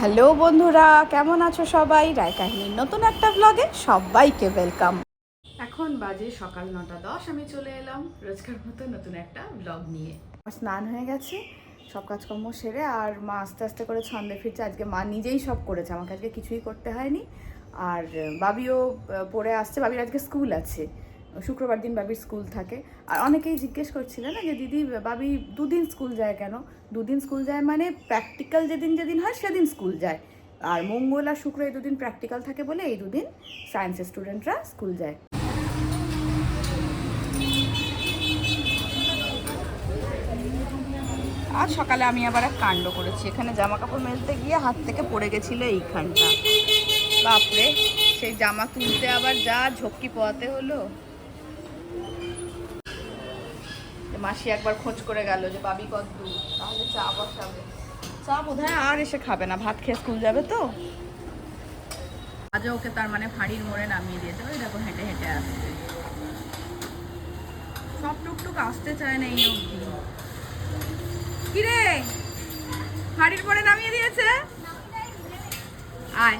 Hello বন্ধুরা কেমন আছো সবাই? রায় কাহিনীর নতুন একটা ব্লগে সবাইকে ওয়েলকাম এখন বাজে সকাল নটা দশ আমি চলে এলাম রোজকার মতো নতুন একটা ব্লগ নিয়ে। আমার স্নান হয়ে গেছে সব কাজকর্ম সেরে আর মা আস্তে আস্তে করে ছন্দে ফিরছে। আজকে মা নিজেই সব করেছে আমাকে আজকে কিছুই করতে হয়নি। আর বাবিও পড়ে আসছে বাবির আজকে স্কুল আছে। শুক্রবার দিন বাবির স্কুল থাকে। আর অনেকেই জিজ্ঞেস করছিল না যে, দিদি, বাবি দুদিন স্কুল যায় কেন? দুদিন স্কুল যায় মানে প্র্যাকটিক্যাল যেদিন যেদিন হয়, সেদিন স্কুল যায়। আর মঙ্গল আর শুক্র এই দুদিন প্র্যাকটিক্যাল থাকে বলে এই দুদিন সায়েন্সের স্টুডেন্টরা স্কুল যায়। আজ সকালে আমি আবার এক কাণ্ড করেছি। এখানে জামা কাপড় মেলতে গিয়ে হাত থেকে পড়ে গেছিল এইখানটা। বাপরে, সেই জামা তুলতে আবার যা ঝক্কি পোয়াতে হলো। মাসি একবার খোঁজ করে গেল যে, বাবি, কত দূর? তাহলে চা বসাবে। চা বোধহয় আর এসে খাবে না, ভাত খেয়ে স্কুল যাবে তো। আজ ওকে তার মানে ফাঁড়ির মোড়ে নামিয়ে দিয়েছে ওই দেখো, হেঁটে হেঁটে আসছে। সব টুকটুক আসতে চায় না এই অবধি। কিরে? ফাঁড়ির মোড়ে নামিয়ে দিয়েছে? আয়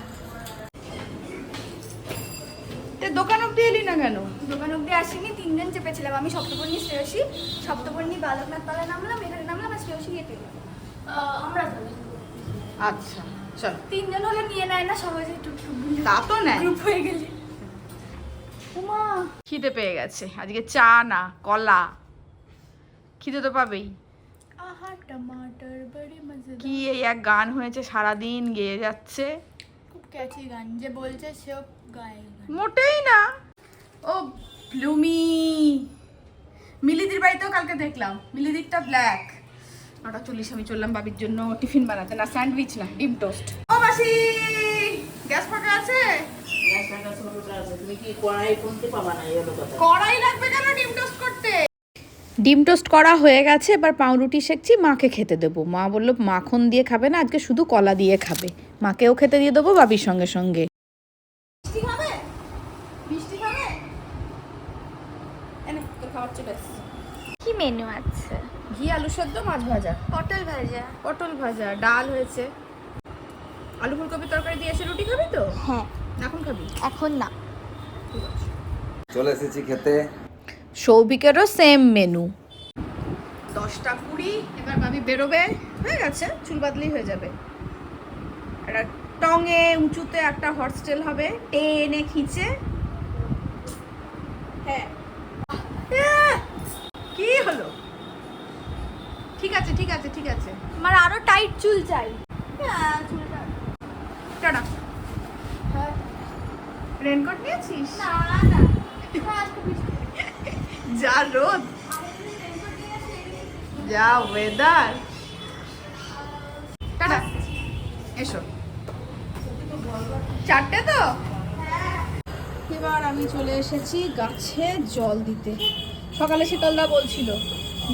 তে দোকান অব্দি এলি না কেন? দোকান অব্দি আসিনি তিনজন চেপেছিলাম। আমি সপ্তপর্ণী শ্রেয়সী সপ্তপর্ণী বালকনাথ পাড়ায় নামলাম এখানে নামলাম আর শ্রেয়সী গেটে আমরা আচ্ছা চল। তিনজন হলে নিয়ে নেয় না সহজে টুকটুক তা তো নেয়। গ্রুপ হয়ে গেলে। উমা খিদে পেয়ে গেছে। আজকে চা না কলা। খিদে তো পাবেই। আহা টমাটার বড়ি মজে কি এই এক গান হয়েছে সারাদিন গেয়ে যাচ্ছে। খুব ক্যাচি গান। যে বলছে সেও মোটেই না। ও ব্লুমি। মিলিদির বাড়িতেও কালকে দেখলাম। মিলিদিরটা ব্ল্যাক নটা চল্লিশ আমি চললাম বাবির জন্য টিফিন বানাতে। না স্যান্ডউইচ না ডিম টোস্ট। ও মাসি! গ্যাস ফাঁকা আছে? কড়াই খুলতে না কড়াই লাগবে কেন ডিম টোস্ট করতে? ডিম টোস্ট করা হয়ে গেছে এবার পাউরুটি শেখছি মাকে খেতে দেবো। মা বলল মাখন দিয়ে খাবে না আজকে শুধু কলা দিয়ে খাবে। মাকেও খেতে দিয়ে দেবো বাবির সঙ্গে সঙ্গে মিষ্টি খাবে মিষ্টি খাবে এনে তোর খাবার চলে এসছে কি মেনু আছে। ঘি আলু সেদ্ধ মাছ ভাজা। পটল ভাজা। পটল ভাজা ডাল হয়েছে। আলু ফুলকপি তরকারি দিয়ে এসে রুটি খাবি তো? হ্যাঁ। এখন খাবি? এখন না। ঠিক আছে। চলে এসেছি খেতে। সৌভিকেরও সেম মেনু দশটা কুড়ি এবার ভাবি বেরোবে। হয়ে গেছে চুল বাদলেই হয়ে যাবে। একটা টঙে উঁচুতে একটা হর্সটেল হবে। টেনে খিচে। হ্যাঁ। হলো ঠিক আছে ঠিক আছে ঠিক আছে। আমার আরও টাইট চুল চাই। হ্যাঁ টাটা। হ্যাঁ। রেনকোট নিয়েছিস? হ্যাঁ। যা রোদ। যা ওয়েদার টাটা। এসো। চারটে তো? এবার আমি চলে এসেছি গাছে জল দিতে। সকালে শীতলদা বলছিল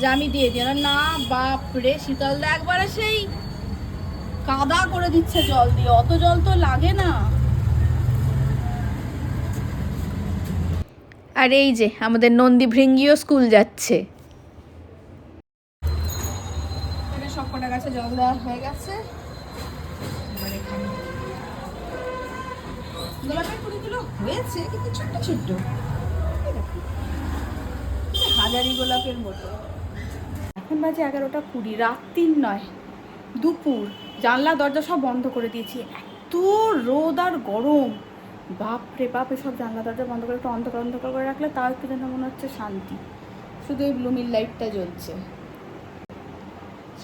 যে আমি দিয়ে দিই। না বাপ রে শীতলদা একবারে সেই কাদা করে দিচ্ছে জল দিয়ে। অত জল তো লাগে না। আর এই যে আমাদের নন্দী ভৃঙ্গিও স্কুল যাচ্ছে। গাছে জল দেওয়া হয়ে গেছে। গোলাপের ফুলগুলো হয়েছে কিন্তু ছোট্ট ছোট্ট। হাজারি গোলাপের মতো। এখন বাজে এগারোটা কুড়ি, রাত তিন নয়, দুপুর। জানলা, দরজা সব বন্ধ করে দিয়েছি। এত রোদ আর গরম। বাপ রে বাপ, এসব জানলা, দরজা বন্ধ করে একটু অন্ধকার অন্ধকার করে রাখলে তাও একটু যেন মনে হচ্ছে শান্তি। শুধু এই ব্লুমির লাইটটা জ্বলছে।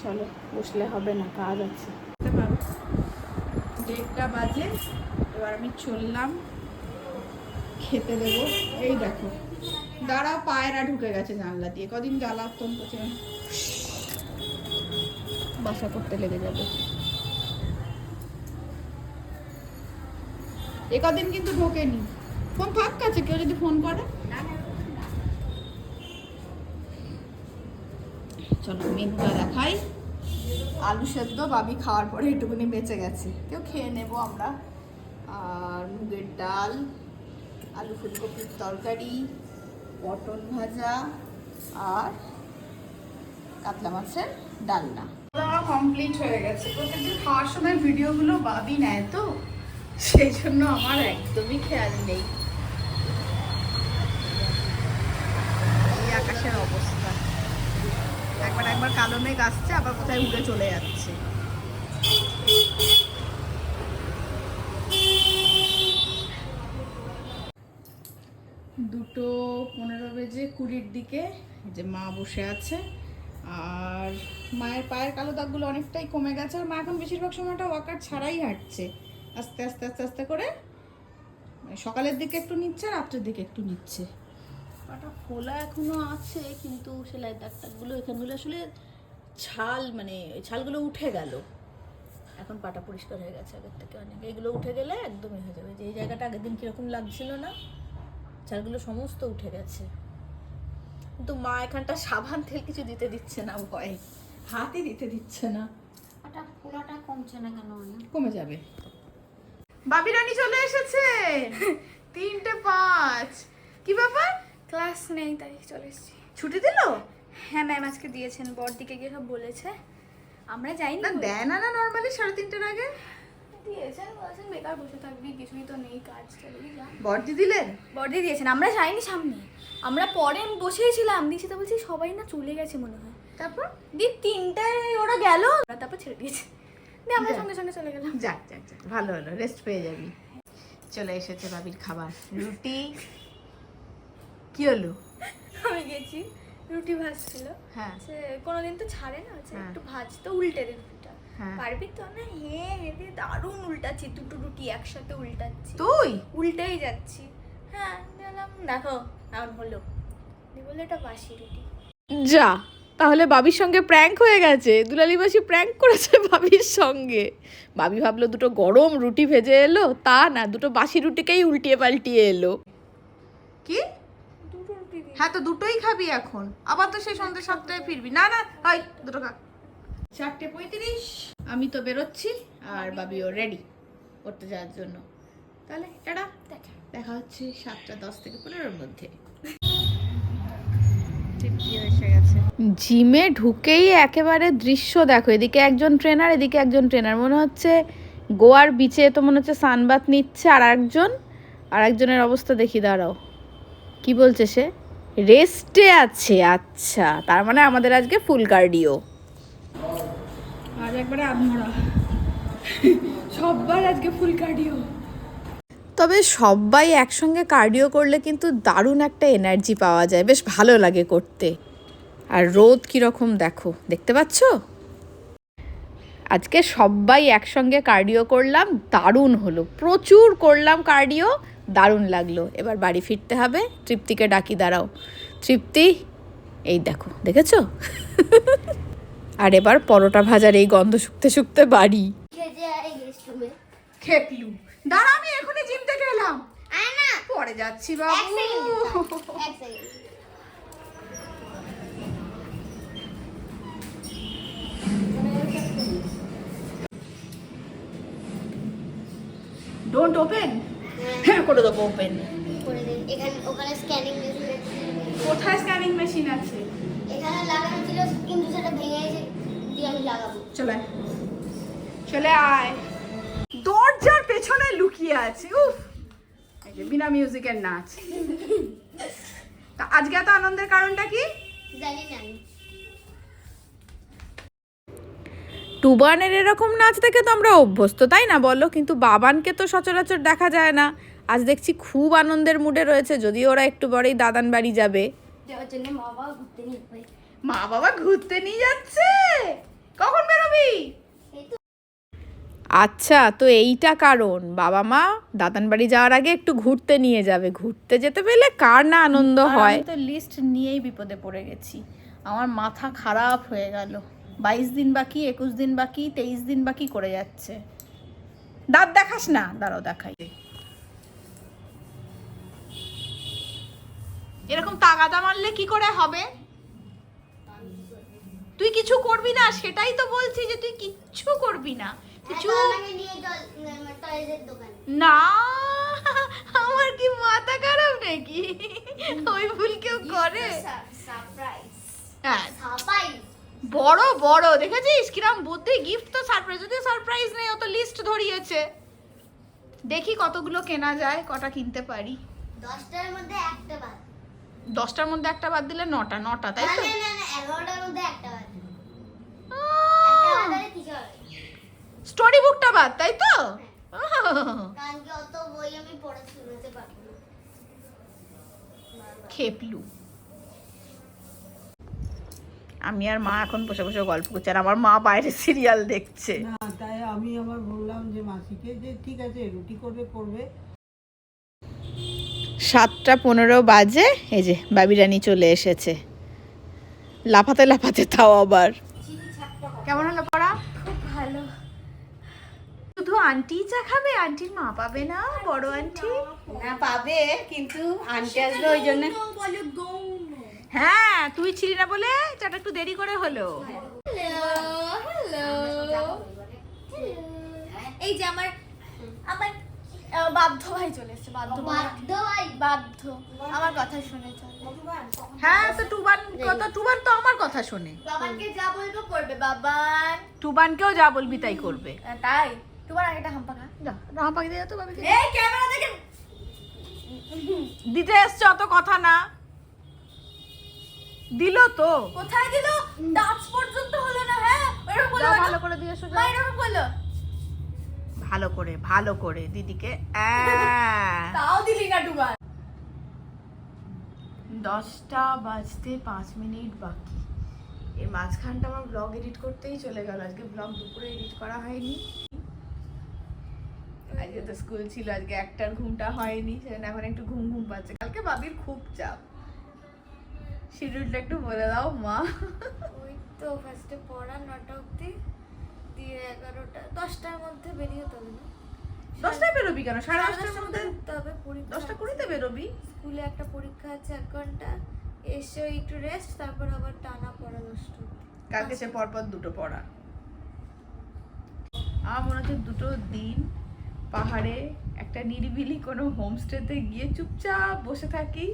চলো, বসলে হবে না, কাজ আছে। দেড়টা বাজে, এবার আমি চললাম, খেতে দেবো। এই দেখো। দাঁড়াও, পায়রা ঢুকে গেছে জানলা দিয়ে। কদিন জ্বালা জ্বালাতন করছে বাসা করতে লেগে যাবে। এ কদিন কিন্তু ঢোকেনি। ফোন থাক কাছে কেউ যদি ফোন করে। চলো, মেনুটা দেখাই। আলু সেদ্ধ, বাবি খাওয়ার পরে একটুখানি বেঁচে গেছে। কেউ খেয়ে নেব আমরা। আর মুগের ডাল, আলু ফুলকপির তরকারি। পটল ভাজা আর কাতলা মাছের ডালনা। কমপ্লিট হয়ে গেছে। প্রত্যেকদিন খাওয়ার সময় ভিডিওগুলো বাবি নেয় তো। সেই জন্য আমার একদমই খেয়াল নেই। এই আকাশের অবস্থা। একবার একবার কালো মেঘ আসছে, আবার কোথায় উড়ে চলে যাচ্ছে। দুটো পনেরো বেজে কুড়ির দিকে যে মা বসে আছে। আর মায়ের পায়ের কালো দাগগুলো অনেকটাই কমে গেছে, আর মা এখন বেশিরভাগ সময়টা ওয়াকার ছাড়াই হাঁটছে। আস্তে আস্তে আস্তে আস্তে করে মানে সকালের দিকে একটু নিচ্ছে আর রাত্রের দিকে একটু নিচ্ছে। পাটা ফোলা এখনও আছে, কিন্তু সেলাই দাগ টাগগুলো এখানগুলো আসলে ছাল মানে ছালগুলো উঠে গেল। এখন পাটা পরিষ্কার হয়ে গেছে আগের থেকে অনেক। এগুলো উঠে গেলে একদমই হয়ে যাবে। যে এই জায়গাটা আগের দিন কীরকম লাগছিল না ছালগুলো সমস্ত উঠে গেছে। কিন্তু মা এখানটা সাবান তেল কিছু দিতে দিচ্ছে না ভয়। হাতই দিতে দিচ্ছে না। ওটা ফোলাটা কমছে না কেন কমে যাবে। বাবি রানী চলে এসেছে! তিনটে পাঁচ। কি ব্যাপার? ক্লাস নেই তাই চলে এসেছি। ছুটি দিল? হ্যাঁ ম্যাম আজকে দিয়েছেন বর দিকে গিয়ে সব বলেছে। আমরা যাইনি না দেয় না না নর্মালি সাড়ে তিনটের আগে? দিয়েছেন বলেছেন বেকার বসে থাকবি কিছুই তো নেই কাজ চলবি যা। বর্দি দিলেন বর্দি দিয়েছেন আমরা যাইনি সামনে। আমরা পরে বসেই ছিলাম দিয়েছি বলছি সবাই না চলে গেছে মনে হয়। তারপর? দিয়ে তিনটায় ওরা গেল তারপর ছেড়ে দিয়েছে। দিয়ে আমরা সঙ্গে সঙ্গে চলে গেলাম। যাক যাক যাক ভালো হলো রেস্ট পেয়ে যাবি। চলে এসেছে বাবির খাবার রুটি। কি হলো? আমি গেছি রুটি ভাজছিল। হ্যাঁ। সে কোনোদিন তো ছাড়ে না হ্যাঁ। একটু ভাজতে উল্টে দে রুটিটা হ্যাঁ। পারবি তো না? হ্যাঁ হেঁটে দারুণ উল্টাচ্ছি দুটো রুটি একসাথে উল্টাচ্ছি। তুই? উল্টেই যাচ্ছি। হ্যাঁ বললাম দেখো এমন হলো। বলল এটা বাসি রুটি। যা তাহলে বাবির সঙ্গে প্র্যাঙ্ক হয়ে গেছে। দুলালি মাসি প্র্যাঙ্ক করেছে বাবির সঙ্গে। বাবি ভাবলো দুটো গরম রুটি ভেজে এলো তা না দুটো বাসি রুটিকেই উল্টিয়ে পাল্টিয়ে এলো। কি? দুটো রুটি হ্যাঁ তো দুটোই খাবি এখন। আবার তো সেই সন্ধ্যে সাতটায় ফিরবি। না না হয় দুটো খা। চারটে পঁয়ত্রিশ। আমি তো বেরোচ্ছি আর বাবিও রেডি করতে যাওয়ার জন্য। তাহলে এটা দেখা দেখা হচ্ছে সাতটা দশ থেকে পনেরোর মধ্যে। তৃপ্তি এসে গেছে জিমে ঢুকেই একেবারে দৃশ্য দেখো। এদিকে একজন ট্রেনার এদিকে একজন ট্রেনার মনে হচ্ছে গোয়ার বিচে তো মনে হচ্ছে সানবাত নিচ্ছে আর একজন আর একজনের অবস্থা দেখি দাঁড়াও। কি বলছে সে? রেস্টে আছে আচ্ছা। তার মানে আমাদের আজকে ফুল কার্ডিও আজ একবারে আধমরা সববার আজকে ফুল কার্ডিও তবে সবাই একসঙ্গে কার্ডিও করলে কিন্তু দারুণ একটা এনার্জি পাওয়া যায়। বেশ ভালো লাগে করতে। আর রোদ কীরকম দেখো, দেখতে পাচ্ছ? আজকে সবাই একসঙ্গে কার্ডিও করলাম, দারুণ হলো। প্রচুর করলাম কার্ডিও দারুণ লাগল। এবার বাড়ি ফিরতে হবে। তৃপ্তিকে ডাকি, দাঁড়াও। তৃপ্তি, এই দেখো, দেখেছ? আর এবার পরোটা ভাজার এই গন্ধ শুকতে শুকতে বাড়ি। খেপলু দাঁড়া আমি এখনই জিম থেকে এলাম। পরে যাচ্ছি বাবু। ডোন্ট ওপেন হ্যাঁ। করে দেবো ওপেন করে দিন। এখানে ওখানে স্ক্যানিং মেশিন কোথায় স্ক্যানিং মেশিন আছে? এখানে লাগানো কিন্তু সেটা ভেঙে গেছে দিয়ে আমি লাগাবো। চলে আয়। চলে আয়। দরজার পেছনে লুকিয়ে আছে উফ। এই যে বিনা মিউজিকের নাচ। তা আজকে এত আনন্দের কারণটা কি? জানি না টুবানের এরকম নাচ দেখে তো আমরা অভ্যস্ত তাই না বলো? কিন্তু বাবানকে তো সচরাচর দেখা যায় না। আজ দেখছি খুব আনন্দের মুডে রয়েছে যদিও ওরা একটু পরেই দাদান বাড়ি যাবে। যাওয়ার জন্য মা বাবা ঘুরতে নিয়ে যাবে। মা বাবা ঘুরতে নিয়ে যাচ্ছে। কখন বেরোবি? আচ্ছা তো এইটা কারণ। বাবা মা দাদান বাড়ি যাওয়ার আগে একটু ঘুরতে নিয়ে যাবে। ঘুরতে যেতে পেলে কার না আনন্দ হয়? তো লিস্ট নিয়েই বিপদে পড়ে গেছি। আমার মাথা খারাপ হয়ে গেল। বাইশ দিন বাকি একুশ দিন বাকি তেইশ দিন বাকি করে যাচ্ছে। দাঁত দেখাস না। দাঁড়াও দেখাই। এরকম তাগাদা মারলে কি করে হবে? তুই কিছু করবি না? সেটাই তো বলছি যে তুই কিচ্ছু করবি না। কিছু দোকানে। না আমার কি মাথা খারাপ নাকি? ওই ভুল কেউ করে? হ্যাঁ। বড় বড় দেখেছিস? কিরম বুদ্ধি গিফট তো সারপ্রাইজ যদি সারপ্রাইজ নেই ও তো লিস্ট ধরিয়েছে। দেখি কতগুলো কেনা যায় কটা কিনতে পারি। দশটার মধ্যে একটা বাদ। দশটার মধ্যে একটা বাদ দিলে নটা নটা তাই তো? স্টোরি বুকটা বাদ তাই তো? না। খেপলু। আমি আর মা এখন বসে বসে গল্প করছি আর আমার মা বাইরে সিরিয়াল দেখছে। না তাই আমি আবার বললাম যে মাসিকে যে ঠিক আছে রুটি করবে করবে। সাতটা পনেরো বাজে এই যে বাবি রানী চলে এসেছে। লাফাতে লাফাতে তাও আবার। কেমন হলো পড়া? খুব ভালো। শুধু আন্টি চা খাবে? আন্টির মা পাবে না বড় আন্টি? না পাবে কিন্তু আনতে আসবে ওই জন্য। হ্যাঁ তুই ছিলি না বলে? চাটা একটু দেরি করে হলো। এই যে আমার আমার বাধ্য ভাই চলে এসেছে বাধ্য বাধ্য ভাই বাধ্য। আমার কথা শুনে চল। হ্যাঁ তো টুবান কথা টুবান তো আমার কথা শোনে। বাবানকে যা বলব করবে বাবান। টুবানকেও যা বলবি তাই করবে। তাই? তোমার আগেটা হাম্পা খা। যা রাহা দিয়ে তো বাবিকে। এই ক্যামেরা দেখে দিতে এসছে অত কথা না। দিল তো। কোথায় দিল? টাচ পর্যন্ত হলো না হ্যাঁ? এরকম ভালো করে দিয়ে এসো যাও। এরকম বলল। ভালো করে ভালো করে দিদিকে তাও দিলি না ডুবার দশটা বাজতে পাঁচ মিনিট বাকি। এই মাঝখানটা আমার ব্লগ এডিট করতেই চলে গেল। আজকে ব্লগ দুপুরে এডিট করা হয়নি। আজকে তো স্কুল ছিল আজকে একটার ঘুমটা হয়নি সেজন্য এখন একটু ঘুম ঘুম পাচ্ছে। কালকে বাবির খুব চাপ। শিডিউলটা একটু বলে দাও মা। ওই তো ফার্স্টে পড়া নটা অব্দি দিয়ে এগারোটা দশটার মধ্যে বেরিয়ে তো না দশটায় বেরোবি কেন? সাড়ে সাড়ে দশটার মধ্যে ঢুকতে পরীক্ষা দশটা কুড়িতে বেরোবি? স্কুলে একটা পরীক্ষা আছে এক ঘণ্টা। এসে একটু রেস্ট তারপর আবার টানা পড়া দশটা কালকে সে পরপর দুটো পড়া। আমার মনে হচ্ছে দুটো দিন পাহাড়ে একটা নিরিবিলি কোনো হোমস্টেতে গিয়ে চুপচাপ বসে থাকি।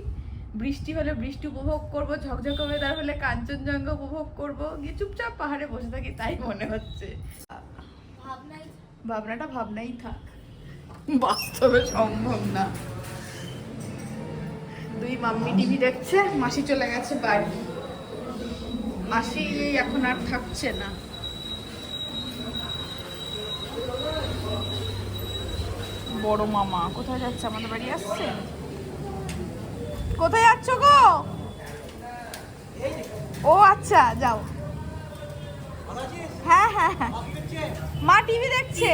বৃষ্টি হলে বৃষ্টি উপভোগ করব, ঝকঝকে ওয়েদার হলে কাঞ্চনজঙ্ঘা উপভোগ করব, গিয়ে চুপচাপ পাহাড়ে বসে থাকি, তাই মনে হচ্ছে। ভাবনাটা ভাবনাই থাক। বাস্তবে সম্ভব না। দুই মাম্মি টিভি দেখছে, মাসি চলে গেছে বাড়ি। মাসি এখন আর থাকছে না। বড় মামা কোথায় যাচ্ছে? আমাদের বাড়ি আসছে? কোথায় যাচ্ছ গো? ও আচ্ছা যাও। হ্যাঁ হ্যাঁ হ্যাঁ। মা টিভি দেখছে।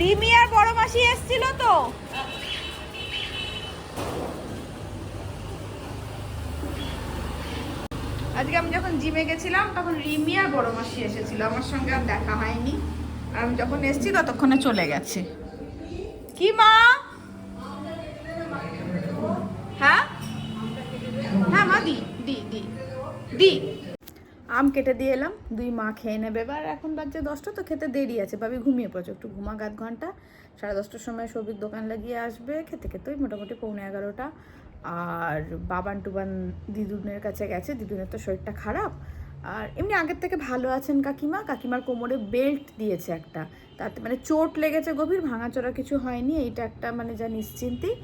রিমি আর বড় মাসি এসছিল তো। আজকে আমি যখন জিমে গেছিলাম, তখন রিমি আর বড় মাসি এসেছিল। আমার সঙ্গে আর দেখা হয়নি। আমি যখন এসেছি ততক্ষণে চলে গেছে। কি মা? হ্যাঁ? হ্যাঁ মা, দি দি দি দি। আম কেটে দিয়ে এলাম, দুই মা খেয়ে নেবে। এবার এখন বাজছে দশটা, তো খেতে দেরি আছে। ভাবি ঘুমিয়ে পড়ছে, একটু ঘুমা আধ ঘণ্টা। সাড়ে দশটার সময় সবিক দোকান লাগিয়ে আসবে, খেতে খেতে ওই মোটামুটি পৌনে এগারোটা। আর বাবান টুবান দিদুনের কাছে গেছে, দিদুনের তো শরীরটা খারাপ। আর এমনি আগের থেকে ভালো আছেন কাকিমা। কাকিমার কোমরে বেল্ট দিয়েছে একটা। তাতে মানে চোট লেগেছে গভীর, ভাঙাচোরা কিছু হয়নি, এইটা একটা মানে যা নিশ্চিন্তি।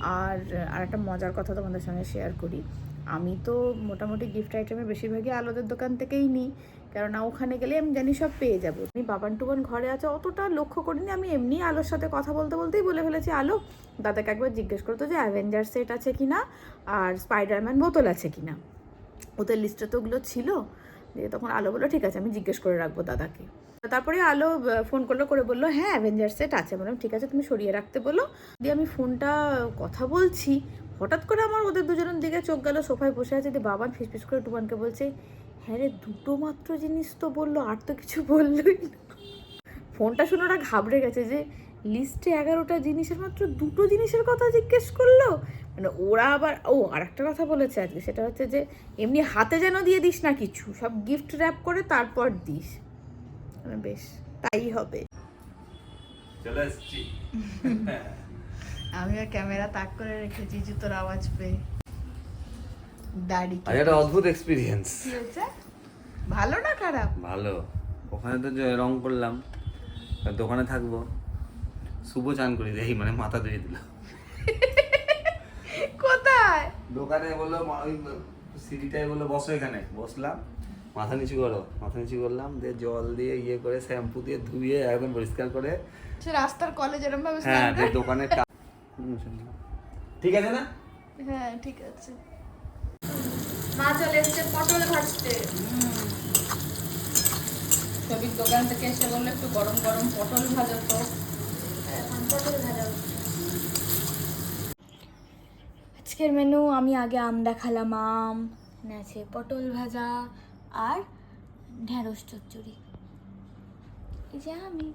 আর আর একটা মজার কথা তোমাদের সঙ্গে শেয়ার করি। আমি তো মোটামুটি গিফট আইটেমে বেশিরভাগই আলোদের দোকান থেকেই নিই। কেননা ওখানে গেলে আমি জানি সব পেয়ে যাব। আমি বাবান টুবান ঘরে আছে, অতটা লক্ষ্য করিনি। আমি এমনি আলোর সাথে কথা বলতে বলতেই বলে ফেলেছি, আলো, দাদাকে একবার জিজ্ঞেস করতো যে অ্যাভেঞ্জার সেট আছে কিনা? আর স্পাইডারম্যান বোতল আছে কিনা? ওদের লিস্টে তো ওগুলো ছিল। দিয়ে তখন আলো বলল, ঠিক আছে, আমি জিজ্ঞেস করে রাখব দাদাকে। তারপরে আলো ফোন করল, করে বলল হ্যাঁ অ্যাভেঞ্জার সেট আছে। বললাম, ঠিক আছে, তুমি সরিয়ে রাখতে বলো। দিয়ে আমি ফোনটা কথা বলছি। হঠাৎ করে আমার ওদের দুজনের দিকে চোখ গেল, সোফায় বসে আছে, দিয়ে বাবান ফিসফিস করে টুবানকে বলছে হ্যাঁ রে, দুটো মাত্র জিনিস তো বলল, আর তো কিছু বললোই না। ফোনটা শুনে ওরা ঘাবড়ে গেছে যে, লিস্টে এগারোটা জিনিসের মাত্র দুটো জিনিসের কথা জিজ্ঞেস করল? মানে ওরা আবার ও আর একটা কথা বলেছে আজকে সেটা হচ্ছে যে এমনি হাতে যেন দিয়ে দিস না কিছু সব গিফট র্যাপ করে তারপর দিস। মানে বেশ তাই হবে। চলে এসেছি আমিও ক্যামেরা তাক করে রেখেছি জুতোর আওয়াজ পেয়ে। দাড়ি একটা অদ্ভুত এক্সপিরিয়েন্স কি হয়েছে? ভালো না খারাপ? ভালো। ওখানে তো যে রং করলাম দোকানে থাকব। শুভ চান করি দেখি মানে মাথা ধুয়ে দিল দোকানে বলল ওই সিঁড়িটায় বলল বসো এখানে। বসলাম মাথা নিচু করো। মাথা নিচু করলাম দিয়ে জল দিয়ে ইয়ে করে শ্যাম্পু দিয়ে ধুয়ে একদম পরিষ্কার করে। রাস্তার কলেজ এরম ভাবে হ্যাঁ দিয়ে দোকানে। ঠিক আছে না? হ্যাঁ ঠিক আছে। মা চলে এসেছে পটল ভাজতে। ছবির দোকান থেকে এসে বলল একটু গরম গরম পটল ভাজা তো। পটল ভাজা হচ্ছে। আজকের মেনু আমি আগে আম দেখালাম, আম আছে পটল ভাজা আর ঢেঁড়স চচ্চড়ি। এই যে আমি।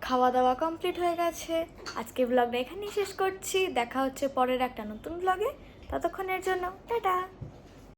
খাওয়া দাওয়া কমপ্লিট হয়ে গেছে। আজকে ব্লগটা এখানেই শেষ করছি। দেখা হচ্ছে পরের একটা নতুন ব্লগে ততক্ষণের জন্য, টাটা!